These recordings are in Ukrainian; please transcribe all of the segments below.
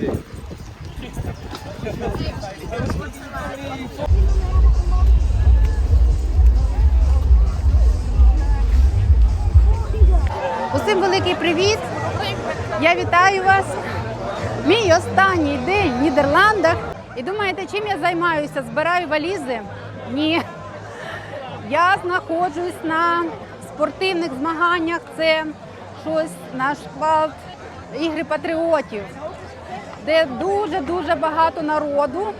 Усім великий привіт! Я вітаю вас. Мій останній день в Нідерландах. І думаєте, чим я займаюся? Збираю валізи? Ні. Я знаходжусь на спортивних змаганнях. Це щось на кшталт ігри патріотів, де дуже-дуже багато народу.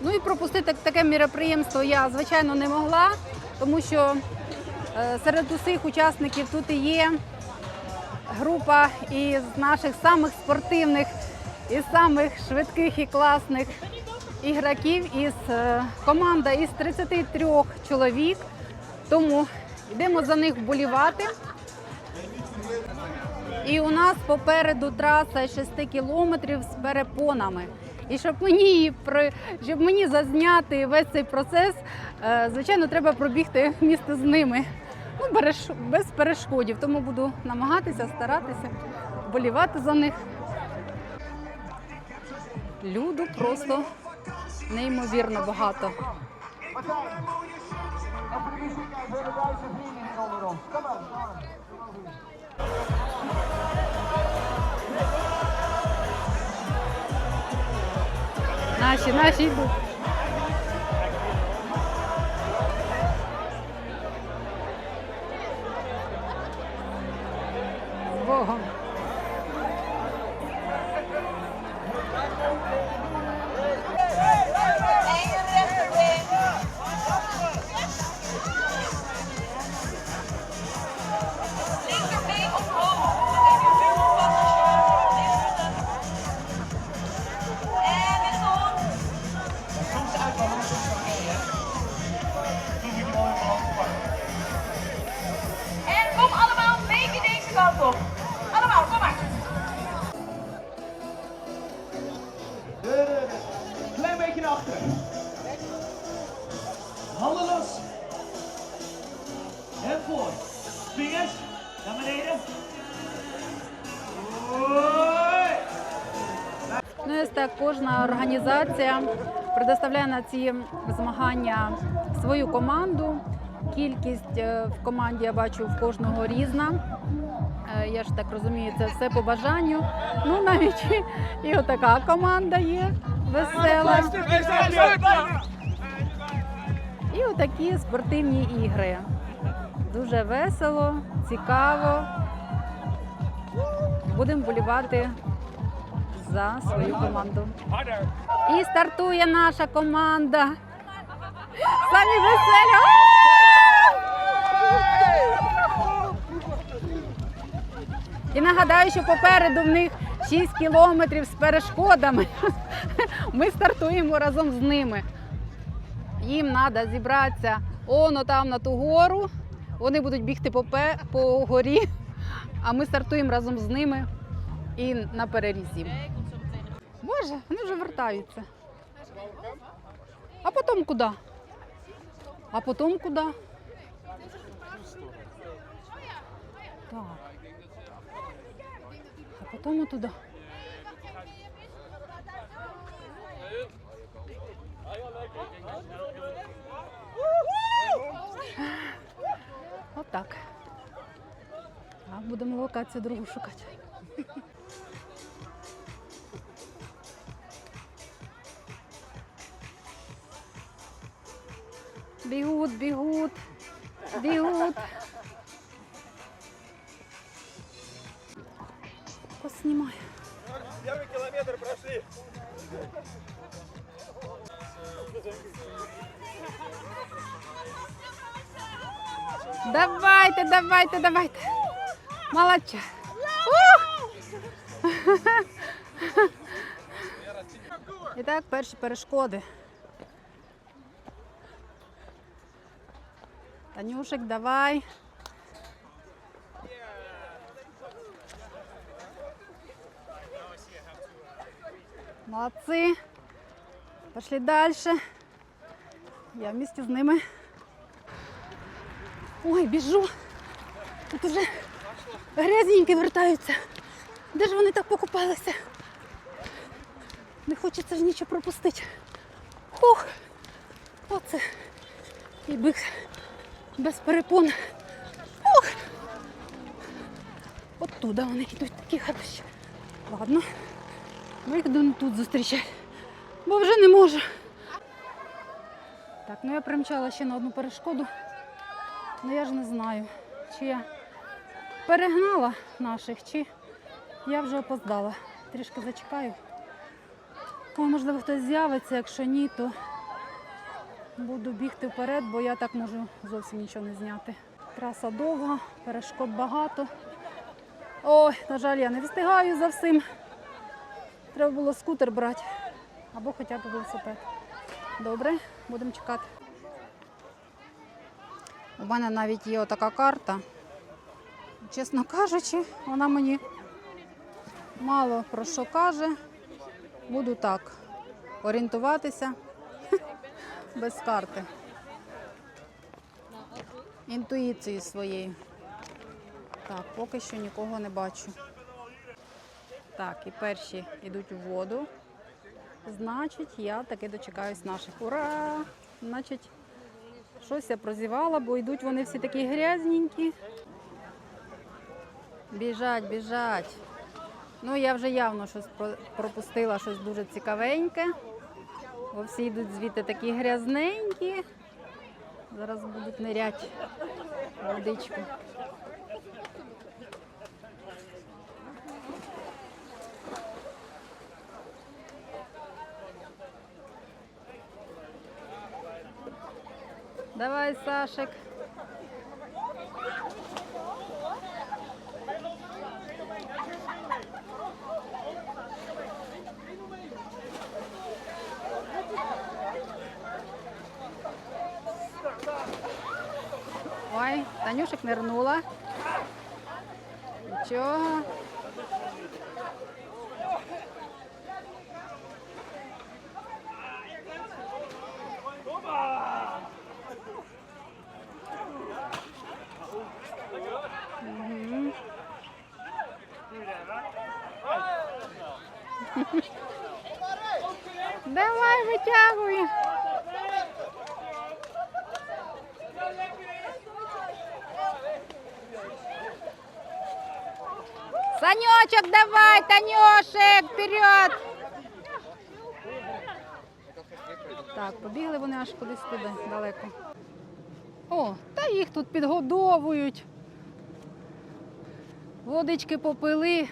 Ну і пропустити таке міроприємство я, звичайно, не могла, тому що е, серед усіх учасників тут і є група із наших самих спортивних і самих швидких і класних ігроків із е, команда із 33 чоловік. Тому йдемо за них вболівати. І у нас попереду траса 6 кілометрів з перепонами. І щоб мені при- щоб мені зазняти весь цей процес, е, звичайно, треба пробігти місто з ними. Ну, без перешкодів. Тому буду намагатися, старатися, болівати за них. Люду просто неймовірно багато. Наші, наші йдуть. З Богом. Організація предоставляє на ці змагання свою команду. Кількість е, в команді я бачу в кожного різна. Е, Я ж так розумію, це все по бажанню. Ну навіть і, і отака команда є весела. І отакі спортивні ігри. Дуже весело, цікаво. Будемо болівати за свою команду. І стартує наша команда. Самі веселі. І нагадаю, що попереду в них 6 кілометрів з перешкодами. Ми стартуємо разом з ними. Їм треба зібратися оно там на ту гору. Вони будуть бігти по, по горі, а ми стартуємо разом з ними і на перерізі. Боже, вони вже вертаються. А потім куди? А потім куди? Так. А потім туди. Отак. А будемо локацію другу шукати. Бігуть, бігуть, бігуть. Поснімаю. Первый километр прошли. Давайте, давайте, давайте. Молодча. І так, перші перешкоди. Танюшик, давай. Молодці. Пошли далі. Я вместе з ними. Ой, біжу. Тут уже грязненькі вертаються. Де ж вони так покупалися? Не хочеться ж нічого пропустити. Хух! Оце. І бих без перепон. Ух! Оттуда вони йдуть такі хороші. Ладно. Ми їх тут зустрічати. Бо вже не можу. Так, ну я примчала ще на одну перешкоду. Ну я ж не знаю, чи я перегнала наших, чи я вже опоздала. Трішки зачекаю. Можливо, хтось з'явиться, якщо ні, то буду бігти вперед, бо я так можу зовсім нічого не зняти. Траса довга, перешкод багато. Ой, на жаль, я не встигаю за всім. Треба було скутер брати або хоча б велосипед. Добре, будемо чекати. У мене навіть є отака карта. Чесно кажучи, вона мені мало про що каже. Буду так орієнтуватися без карти. Інтуїцією своєю. Так, поки що нікого не бачу. Так, і перші йдуть у воду. Значить, я таки дочекаюсь наших. Ура! Значить, щось я прозівала, бо йдуть вони всі такі грязненькі. Біжать, біжать. Ну, я вже явно щось пропустила, щось дуже цікавеньке. Бо всі йдуть звідти такі грязненькі. Зараз будуть нирять водичку. Давай, Сашек. Ой, Танюшек нирнула. Нічого. Давай, витягуй. Санечек, давай, Танюшек, вперед! Так, побігли вони аж кудись туди далеко. О, та їх тут підгодовують. Водички попили,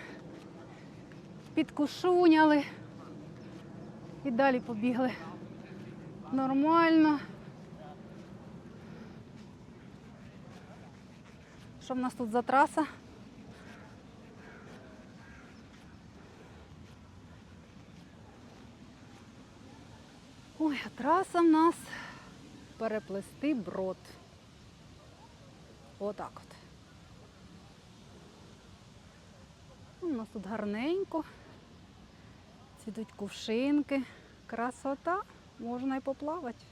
підкушуняли і далі побігли. Нормально. Що в нас тут за траса? Ой, а траса в нас переплести брод. Отак от. У нас тут гарненько. Цвітуть кувшинки. Красота. Можна і поплавати.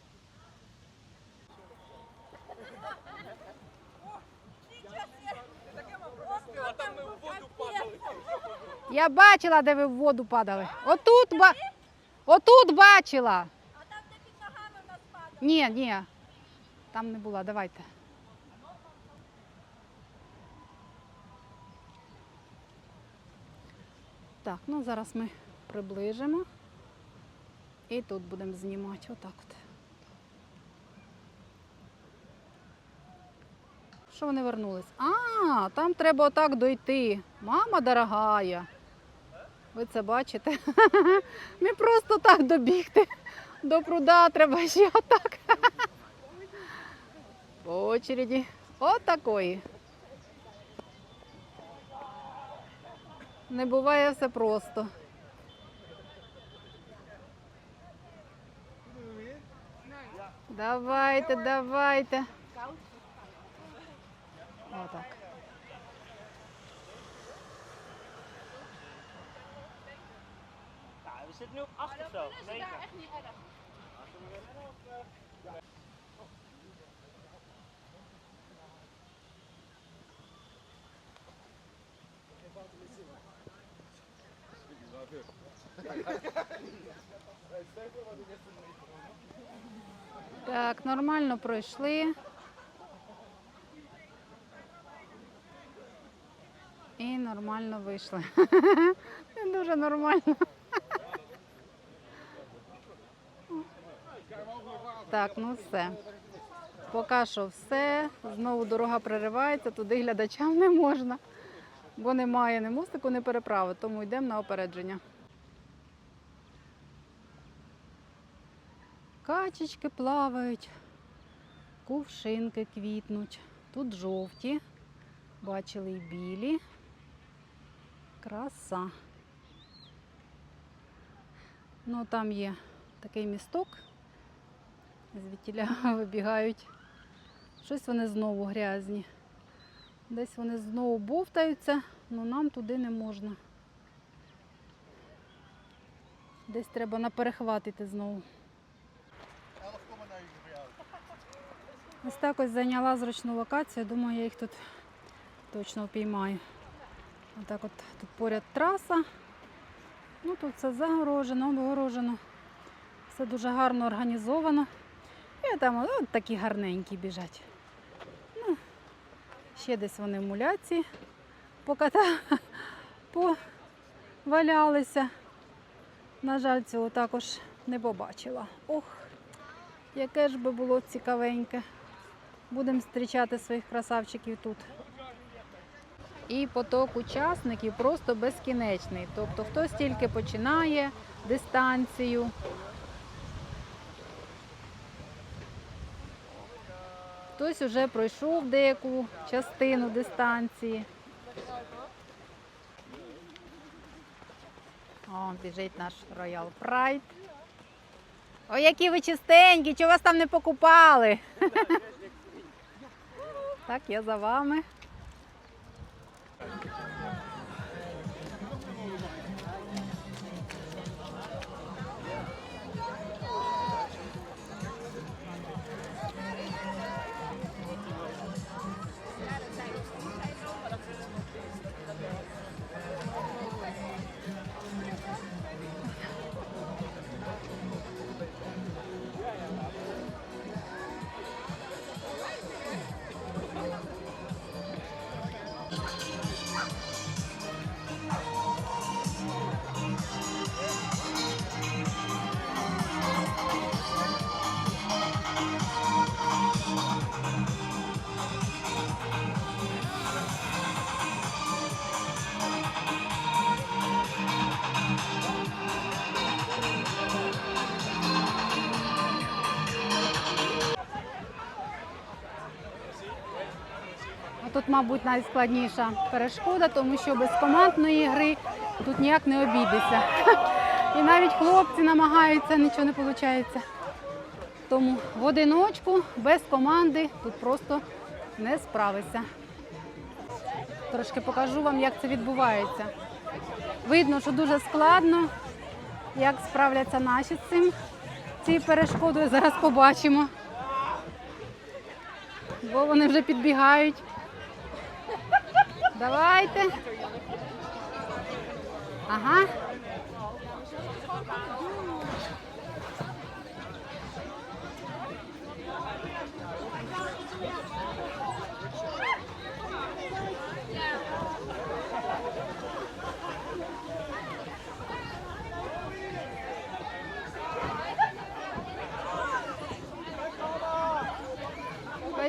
Я бачила, де ви в воду падали. Отут, ба... Отут бачила. А там, де під ногами в нас падає. Ні, ні. Там не була, давайте. Так, ну зараз ми приближимо. І тут будемо знімати. Отак от. Що вони вернулись? А, там треба отак дойти. Мама дорогая. Ви це бачите? Не просто так добігти. До пруда треба ще отак. По очереді. Отакої. Не буває все просто. Давайте, давайте. Отак. Ja, we zitten nu op 8 of zo. 9. Так, нормально пройшли. І нормально вийшли. Не дуже нормально. Так, ну все. Поки що все. Знову дорога переривається, туди глядачам не можна, бо немає ні мостику, ні переправи, тому йдемо на опередження. Качечки плавають, кувшинки квітнуть. Тут жовті, бачили і білі. Краса. Ну, там є такий місток, звідтіля вибігають. Щось вони знову грязні. Десь вони знову бовтаються, але нам туди не можна. Десь треба наперехватити знову. Ось так ось зайняла зручну локацію. Думаю, я їх тут точно впіймаю. Отак от тут поряд траса. Ну тут все загорожено, обгорожено. Все дуже гарно організовано. І там от такі гарненькі біжать. Ну, ще десь вони в муляці поката повалялися. На жаль, цього також не побачила. Ох, яке ж би було цікавеньке. Будемо зустрічати своїх красавчиків тут. І поток учасників просто безкінечний. Тобто хтось тільки починає дистанцію. Хтось вже пройшов деяку частину дистанції. О, біжить наш Royal Pride. Ой, які ви чистенькі, чого вас там не покупали? Так, я за вами. Мабуть, найскладніша перешкода, тому що без командної гри тут ніяк не обійдеться. І навіть хлопці намагаються, нічого не виходить. Тому в одиночку, без команди, тут просто не справишся. Трошки покажу вам, як це відбувається. Видно, що дуже складно, як справляться наші з цим цією перешкодою. Зараз побачимо. Бо вони вже підбігають. Давайте. Ага.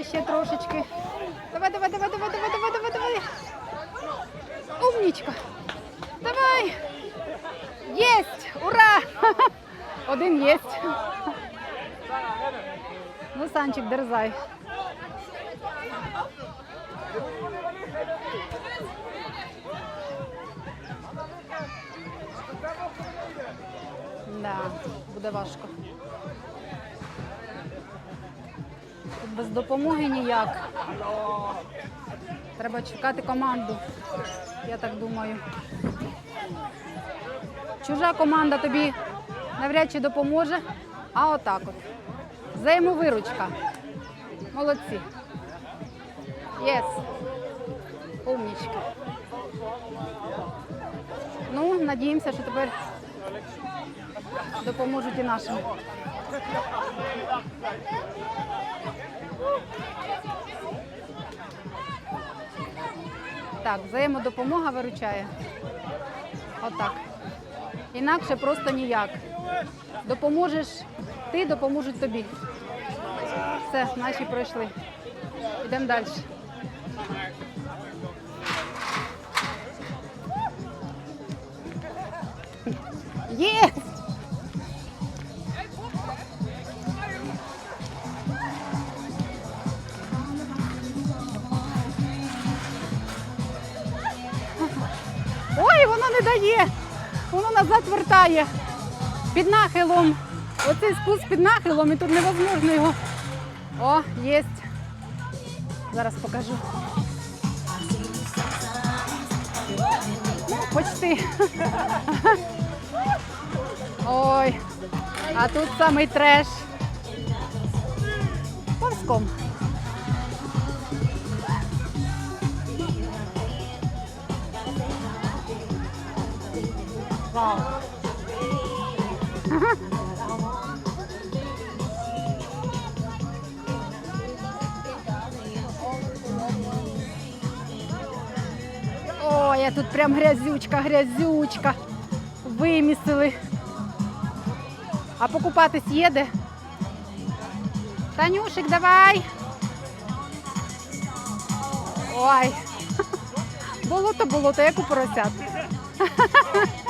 Ще трошечки. Давай, давай, давай, давай, давай. Умничка. Давай. Єсть! Ура! Один єсть. Ну, Санчик, дерзай. Да, буде важко. Тут без допомоги ніяк. Треба чекати команду, я так думаю. Чужа команда тобі навряд чи допоможе, а отак от. Взаємовиручка. Молодці. Єс. Умнічка. Ну, надіємося, що тепер допоможуть і нашим. Так, взаємодопомога виручає. Отак. Інакше просто ніяк. Допоможеш ти, допоможуть тобі. Все, наші пройшли. Йдемо далі. Є! Назад вертає. Під нахилом. Оцей спуск під нахилом і тут невозможно його. О, єсть. Зараз покажу. Ну, Почти. Ой. А тут самий треш. Повзком. Вау. Ой, я тут прям грязючка, грязючка. Вимісили. А покупатись їде? Танюшик, давай. Ой. Болото, болото, як у поросят.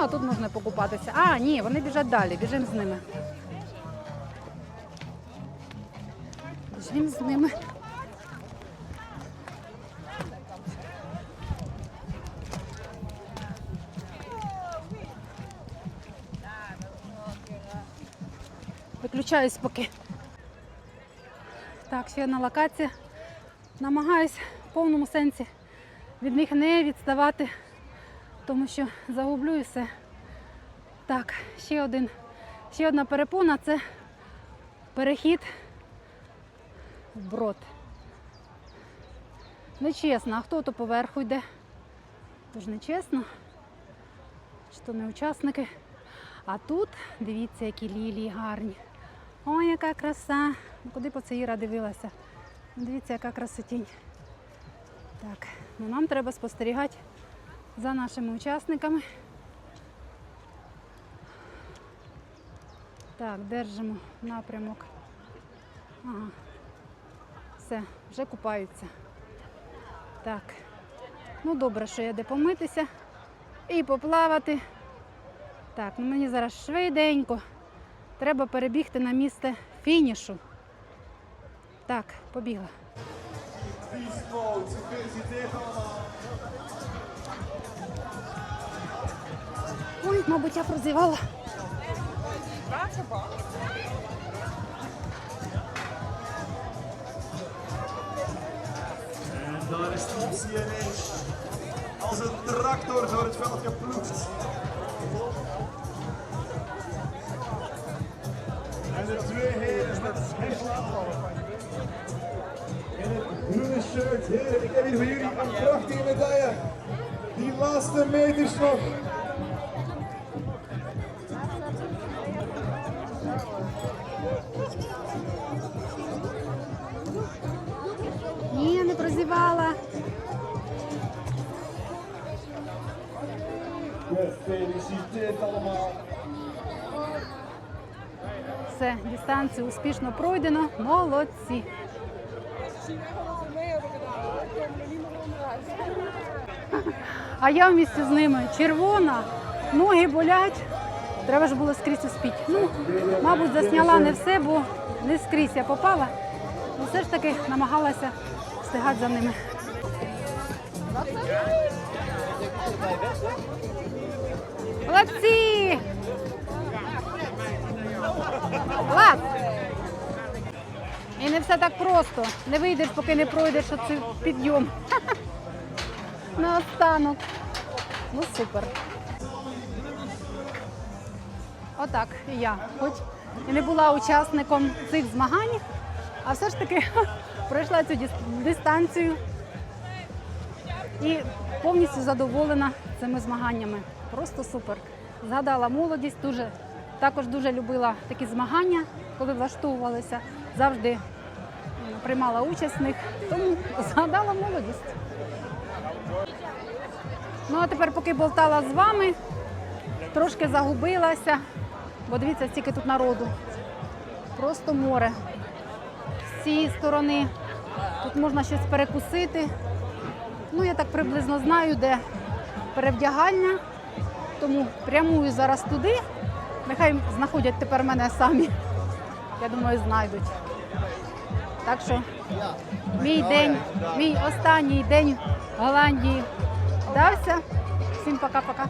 а тут можна покупатися. А, ні, вони біжать далі, біжимо з ними. Біжимо з ними. Виключаюсь поки. Так, ще одна локація. Намагаюсь в повному сенсі від них не відставати, тому що загублю все. Так, ще один, ще одна перепона це перехід в брод. Нечесно, а хто то поверху йде? Тож нечесно. Чи то не учасники. А тут дивіться, які лілії гарні. Ой, яка краса! Ну, Куди по Іра дивилася? Дивіться, яка красотінь. Так, ну нам треба спостерігати за нашими учасниками. Так, держимо напрямок. Ага. Все, вже купаються. Так. Ну добре, що є де помитися і поплавати. Так, ну мені зараз швиденько. Треба перебігти на місце фінішу. Так, побігла. Ой, мабуть, я прозівала. En daar is Team CNH. Als een tractor door het veld geploegd. En de twee heren met Hesla. In het groene shirt. Heren, ik heb hier voor jullie een prachtige medaille. Die laatste meters nog. Gefeliciteerd allemaal. Все, дистанцію успішно пройдено. Молодці. А я в місті з ними червона, ноги болять. Треба ж було скрізь успіти. Ну, мабуть, засняла не все, бо не скрізь я попала. Ну, все ж таки намагалася встигати за ними. Молодці! Клас! І не все так просто. Не вийдеш, поки не пройдеш оцей підйом. На останок. Ну супер. Отак і я. Хоч і не була учасником цих змагань, А все ж таки пройшла цю дистанцію і повністю задоволена цими змаганнями. Просто супер. Згадала молодість, дуже також дуже любила такі змагання, коли влаштовувалися. Завжди приймала участь в них, тому згадала молодість. Ну а тепер, поки болтала з вами, трошки загубилася, бо дивіться, стільки тут народу. Просто море. З цієї сторони тут можна щось перекусити. Ну, я так приблизно знаю, де перевдягальня, тому прямую зараз туди. Нехай знаходять тепер мене самі. Я думаю, знайдуть. Так що мій день, мій останній день в Голландії вдався. Всім пока-пока.